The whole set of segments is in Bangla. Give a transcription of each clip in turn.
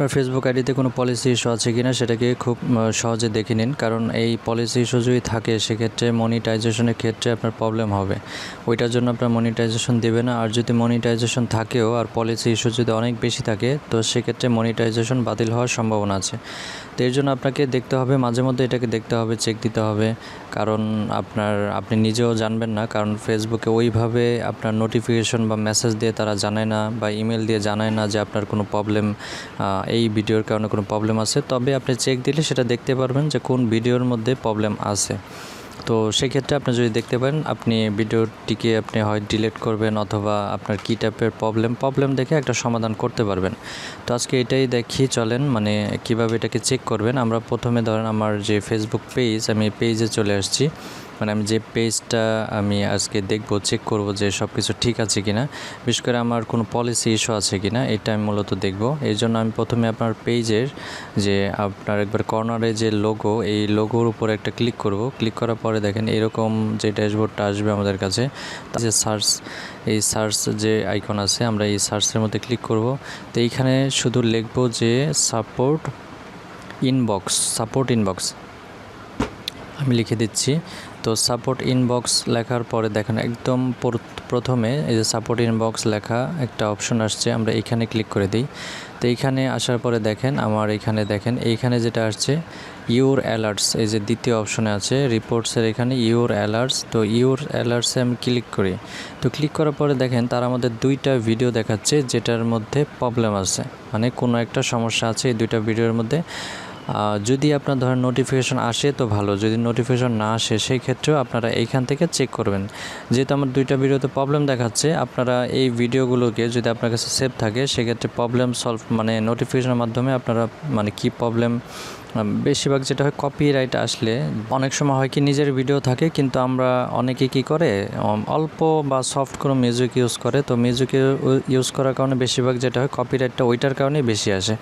আপনার ফেসবুক আইডিতে কোনো পলিসি ইস্যু আছে কিনা সেটাকে খুব সহজে দেখে নিন। কারণ এই পলিসি ইস্যু যদি থাকে, সেক্ষেত্রে মনিটাইজেশনের ক্ষেত্রে আপনার প্রবলেম হবে। ওইটার জন্য আপনার মনিটাইজেশন দেবে না। আর যদি মনিটাইজেশন থাকেও, আর পলিসি ইস্যু যদি অনেক বেশি থাকে, তো সেক্ষেত্রে মনিটাইজেশন বাতিল হওয়ার সম্ভাবনা আছে। তো এর জন্য আপনাকে দেখতে হবে, মাঝে মধ্যে এটাকে দেখতে হবে চেক দিতে হবে। কারণ আপনার, আপনি নিজেও জানবেন না। কারণ ফেসবুকে ওইভাবে আপনার নোটিফিকেশন বা মেসেজ দিয়ে তারা জানায় না, বা ইমেল দিয়ে জানায় না যে আপনার কোনো প্রবলেম এই ভিডিওর কারণে কোনো প্রবলেম আছে। তবে আপনি চেক দিলে সেটা দেখতে পারবেন যে কোন ভিডিওর মধ্যে প্রবলেম আছে। তো সেক্ষেত্রে আপনি যদি দেখতে পারেন, আপনি ভিডিওটিকে আপনি হয় ডিলিট করবেন অথবা আপনার কী টাইপের প্রবলেম প্রবলেম দেখে একটা সমাধান করতে পারবেন। তো আজকে এটাই দেখি, চলেন মানে কীভাবে এটাকে চেক করবেন। আমরা প্রথমে ধরেন আমার যে ফেসবুক পেজ আমি পেজে চলে আসছি। মানে আমি যে পেজটা আমি আজকে দেখব চেক করব যে সব কিছু ঠিক আছে কিনা। বিশেষ করে আমার কোনো পলিসি ইস্যু আছে কিনা, এটা আমি মূলত দেখব। এই জন্য আমি প্রথমে আপনার পেজের যে আপনার একবার কর্নারে যে লোগো এই লোগোর উপরে একটা ক্লিক করব। ক্লিক করার পরে দেখেন এরকম যে ড্যাশবোর্ডটা আসবে আমাদের কাছে যে সার্চ এই সার্চ যে আইকন আছে, আমরা এই সার্চের মধ্যে ক্লিক করব। তো এইখানে শুধু লিখব যে সাপোর্ট ইনবক্স সাপোর্ট ইনবক্স আমি লিখে দিচ্ছি। তো সাপোর্ট ইনবক্স লেখার পরে দেখেন একদম প্রথমে এই যে সাপোর্ট ইনবক্স লেখা একটা অপশন আসছে, আমরা এখানে ক্লিক করে দিই। তো এইখানে আসার পরে দেখেন আমার এখানে দেখেন, এইখানে যেটা আসছে ইউর অ্যালার্টস এই যে দ্বিতীয় অপশনে আছে রিপোর্টসের এখানে ইউর অ্যালার্টস তো ইউর অ্যালার্টসে আমি ক্লিক করি। তো ক্লিক করার পরে দেখেন তার আমাদের দুইটা ভিডিও দেখাচ্ছে, যেটার মধ্যে প্রবলেম আছে। মানে কোনো একটা সমস্যা আছে এই দুইটা ভিডিওর মধ্যে। যদি আপনার ধরেন নোটিফিকেশান আসে তো ভালো, যদি নোটিফিকেশন না আসে সেই ক্ষেত্রেও আপনারা এইখান থেকে চেক করবেন। যেহেতু আমার দুইটা ভিডিওতে প্রবলেম দেখাচ্ছে, আপনারা এই ভিডিওগুলোকে যদি আপনার কাছে সেভ থাকে, সেক্ষেত্রে প্রবলেম সলভ মানে নোটিফিকেশনের মাধ্যমে আপনারা মানে কি প্রবলেম বেশিরভাগ যেটা হয় কপিরাইট আসলে অনেক সময় হয় কি নিজের ভিডিও থাকে, কিন্তু আমরা অনেকে কি করে অল্প বা সফট কোনো মিউজিক ইউজ করে, তো মিউজিক ইউজ করার কারণে বেশিরভাগ যেটা হয় কপিরাইটটা ওইটার কারণেই বেশি আসে।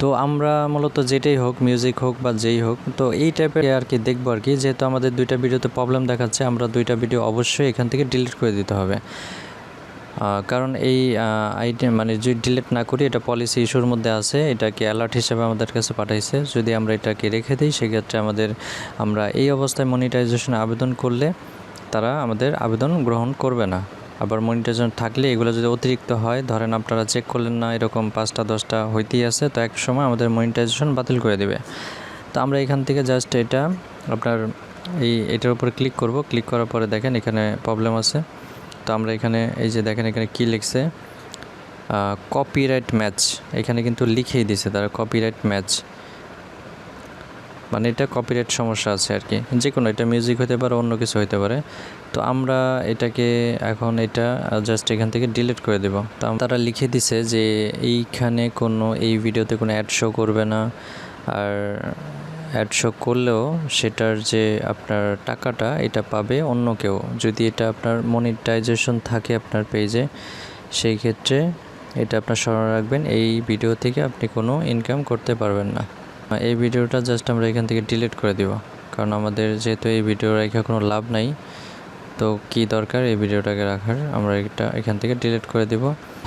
তো আমরা মূলত যেটাই হোক মিউজিক হোক বা যেই হোক, তো এই টাইপের আর কি দেখব আর কি, যেহেতু আমাদের দুইটা ভিডিওতে প্রবলেম দেখাচ্ছে, আমরা দুইটা ভিডিও অবশ্যই এখান থেকে ডিলিট করে দিতে হবে। কারণ এই আইডি মানে যদি ডিলিট না করি, এটা পলিসি ইস্যুর মধ্যে আছে, এটাকে অ্যালার্ট হিসেবে আমাদের কাছে পাঠাইছে। যদি আমরা এটাকে রেখে দিই, সেক্ষেত্রে আমাদের, আমরা এই অবস্থায় মনিটাইজেশন আবেদন করলে তারা আমাদের আবেদন গ্রহণ করবে না। আবার মনিটাইজেশন থাকলে এগুলো যদি অতিরিক্ত হয়, ধরেন আপনারা চেক করলেন না, এরকম পাঁচটা, দশটা হইতেই আছে, তো এক সময় আমাদের মনিটাইজেশন বাতিল করে দেবে। তো আমরা এখান থেকে জাস্ট এটা, আপনার এই, এটার উপরে ক্লিক করব। ক্লিক করার পরে দেখেন এখানে প্রবলেম আছে। তো আমরা এখানে, এই যে দেখেন এখানে কি লিখছে? কপিরাইট ম্যাচ এখানে কিন্তু লিখেই দিছে তারা কপিরাইট ম্যাচ মানে এটা কপিরাইট সমস্যা আছে আর কি। যে কোনো এটা মিউজিক হতে পারে, অন্য কিছু হতে পারে। তো আমরা এটাকে এখন এটা জাস্ট এখান থেকে ডিলিট করে দেব। তো তারা লিখে দিছে যে, এইখানে কোনো, এই ভিডিওতে কোনো অ্যাড শো করবে না। আর অ্যাড শো করলেও সেটার যে আপনার টাকাটা এটা পাবে অন্য কেউ। যদি এটা আপনার মনিটাইজেশন থাকে আপনার পেজে সেই ক্ষেত্রে এটা আপনার স্মরণ রাখবেন, এই ভিডিও থেকে আপনি কোনো ইনকাম করতে পারবেন না। এই ভিডিওটা জাস্ট আমরা এখান থেকে ডিলিট করে দিব। কারণ আমাদের যেহেতু এই ভিডিও রেখে কোনো লাভ নাই তো কি দরকার এই ভিডিওটাকে রাখার? আমরা এটা এখান থেকে ডিলিট করে দিব।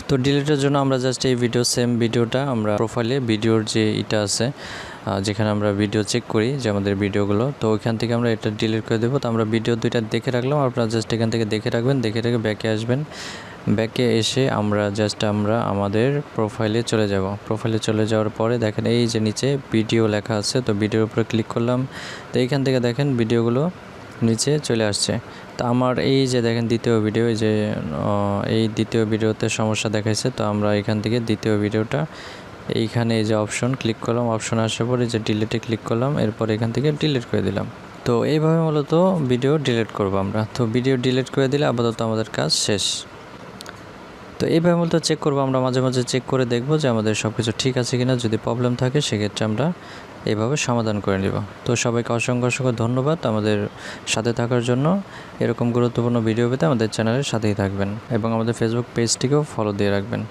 তো ডিলিটের জন্য আমরা জাস্ট এই ভিডিও সেম ভিডিওটা আমরা প্রোফাইলে ভিডিওর যে এটা আছে যেখানে আমরা ভিডিও চেক করি যে আমাদের ভিডিওগুলো তো ওইখান থেকে আমরা এটা ডিলিট করে দেবো। তো আমরা ভিডিও দুইটা দেখে রাখলাম, আপনারা জাস্ট এখান থেকে দেখে রাখবেন, দেখে রেখে ব্যাকে আসবেন। ব্যাকে এসে আমরা জাস্ট আমরা আমাদের প্রোফাইলে চলে যাব। প্রোফাইলে চলে যাওয়ার পরে দেখেন এই যে নিচে ভিডিও লেখা আছে, তো ভিডিওর উপরে ক্লিক করলাম। তো এইখান থেকে দেখেন ভিডিওগুলো নিচে চলে আসছে। তো আমার এই যে দেখেন দ্বিতীয় ভিডিও যে এই দ্বিতীয় ভিডিওতে সমস্যা দেখাইছে, তো আমরা এখান থেকে দ্বিতীয় ভিডিওটা এইখানে এই যে অপশন ক্লিক করলাম অপশন আসার পরে যে ডিলিটে ক্লিক করলাম, এরপর এখান থেকে ডিলিট করে দিলাম। তো এইভাবে মূলত ভিডিও ডিলিট করব আমরা। তো ভিডিও ডিলিট করে দিলে আপাতত আমাদের কাজ শেষ। তো এইভাবে মূলত চেক করব আমরা, মাঝে মাঝে চেক করে দেখব যে আমাদের সব কিছু ঠিক আছে কিনা। যদি প্রবলেম থাকে, সেক্ষেত্রে আমরা এইভাবে সমাধান করে নিব। তো সবাইকে অসংখ্য অসংখ্য ধন্যবাদ আমাদের সাথে থাকার জন্য। এরকম গুরুত্বপূর্ণ ভিডিও পেতে আমাদের চ্যানেলের সাথেই থাকবেন এবং আমাদের ফেসবুক পেজটিকেও ফলো দিয়ে রাখবেন।